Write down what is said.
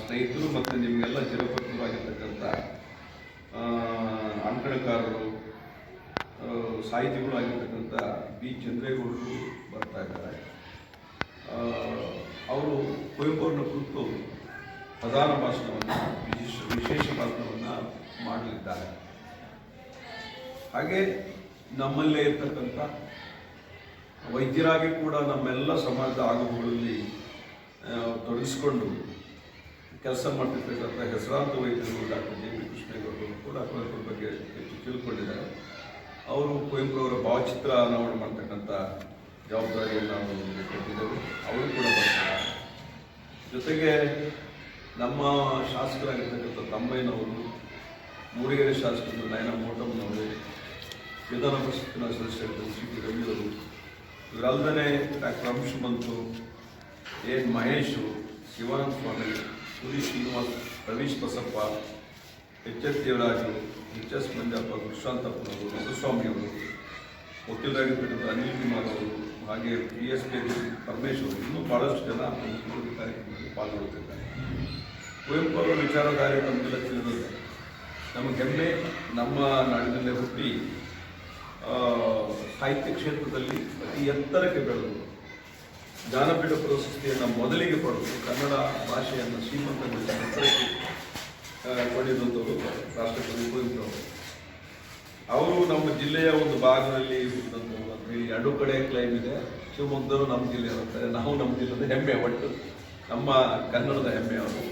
ಸ್ನೇಹಿತರು ಮತ್ತು ನಿಮಗೆಲ್ಲ ಚಿರಪತ್ರರಾಗಿರ್ತಕ್ಕಂಥ ಅಂಕಣಕಾರರು ಸಾಹಿತಿಗಳು ಆಗಿರ್ತಕ್ಕಂಥ ಬಿ ಚಂದ್ರೇಗೌಡರು ಬರ್ತಾ ಇದ್ದಾರೆ. ಅವರು ಕುವೆಂಪುರನ ಕುರಿತು ಪ್ರಧಾನ ಭಾಷಣವನ್ನು, ವಿಶೇಷ ವಿಶೇಷ ಭಾಷಣವನ್ನು ಮಾಡಲಿದ್ದಾರೆ. ಹಾಗೆ ನಮ್ಮಲ್ಲೇ ಇರ್ತಕ್ಕಂಥ ವೈದ್ಯರಾಗಿ ಕೂಡ ನಮ್ಮೆಲ್ಲ ಸಮಾಜದ ಆಗುಗಳಲ್ಲಿ ತೊಡಗಿಸಿಕೊಂಡು ಕೆಲಸ ಮಾಡ್ತಿರ್ತಕ್ಕಂಥ ಹೆಸರಾಂತ ವೈದ್ಯರು ಡಾಕ್ಟರ್ ಜಿ. ಪಿ. ಕೃಷ್ಣೇಗೌಡರು ಕೂಡ ಕುವೆಂಪು ಬಗ್ಗೆ ಹೆಚ್ಚು ತಿಳ್ಕೊಂಡಿದ್ದಾರೆ. ಅವರು ಕುವೆಂಪು ಅವರ ಭಾವಚಿತ್ರ ಅನಾವರಣ ಮಾಡ್ತಕ್ಕಂಥ ಜವಾಬ್ದಾರಿಯನ್ನು ನಾವು ಕೊಟ್ಟಿದ್ದೇವೆ ಅವರು ಕೂಡ ಬರ್ತಾರೆ. ಜೊತೆಗೆ ನಮ್ಮ ಶಾಸಕರಾಗಿರ್ತಕ್ಕಂಥ ತಮ್ಮಯ್ಯನವರು, ಮೂಡಿಗೆರೆ ಶಾಸಕರು ನಯನ ಮೋಟಮ್ನವರು ವಿಧಾನ ಪರಿಷತ್ತಿನ ಸದಸ್ಯರು ಸಿ. ಟಿ ರವಿಯವರು ಇವರಲ್ಲದೆ doctor Anshumant N. Mahesh, Shivananda Swamy Suri Srinivas Ravish Basappa, H S Devaraju, H S Manjappa ಕೃಷ್ಣಾಂತಪ್ಪನವರು ಮಧುಸ್ವಾಮಿಯವರು ವಕೀಲರಾಗಿರ್ತಕ್ಕಂಥ ಅನಿಲ್ ಕುಮಾರ್ ಅವರು, ಹಾಗೆ ಪಿ ಎಸ್ ಕೆ ಪರಮೇಶ್ ಅವರು, ಇನ್ನೂ ಭಾಳಷ್ಟು ಜನ ಈ ಕಾರ್ಯಕ್ರಮದಲ್ಲಿ ಪಾಲ್ಗೊಳ್ಳುತ್ತಿದ್ದಾರೆ. ಕುವೆಂಪು ಅವರ ವಿಚಾರಧಾರೆ ನಮಗೆಲ್ಲ ತಿಳಿದಿದೆ ನಮ್ಮ ಹೆಮ್ಮೆ ನಮ್ಮ ನಾಡಿನಲ್ಲೇ ಹುಟ್ಟಿ ಸಾಹಿತ್ಯ ಕ್ಷೇತ್ರದಲ್ಲಿ ಅತಿ ಎತ್ತರಕ್ಕೆ ಬೆಳೆದು ಜ್ಞಾನಪೀಠ ಪ್ರಶಸ್ತಿಯನ್ನು ಮೊದಲಿಗೆ ಪಡೆದು ಕನ್ನಡ ಭಾಷೆಯನ್ನು ಶ್ರೀಮಂತಗೊಳಿಸಿ ಪಡೆದಂಥವರು ರಾಷ್ಟ್ರಪತಿ ಕುವೆಂಪು ಅವರು. ನಮ್ಮ ಜಿಲ್ಲೆಯ ಒಂದು ಭಾಗದಲ್ಲಿ ಇಲ್ಲಿ ಎರಡು ಕಡೆ ಕ್ಲೈಮ್ ಇದೆ. ಶಿವಮೊಗ್ಗದವರು ನಮ್ಮ ಜಿಲ್ಲೆ ನಾವು ನಮ್ಮ ಜಿಲ್ಲೆದ ಹೆಮ್ಮೆ, ಒಟ್ಟು ನಮ್ಮ ಕನ್ನಡದ ಹೆಮ್ಮೆ ಅವರು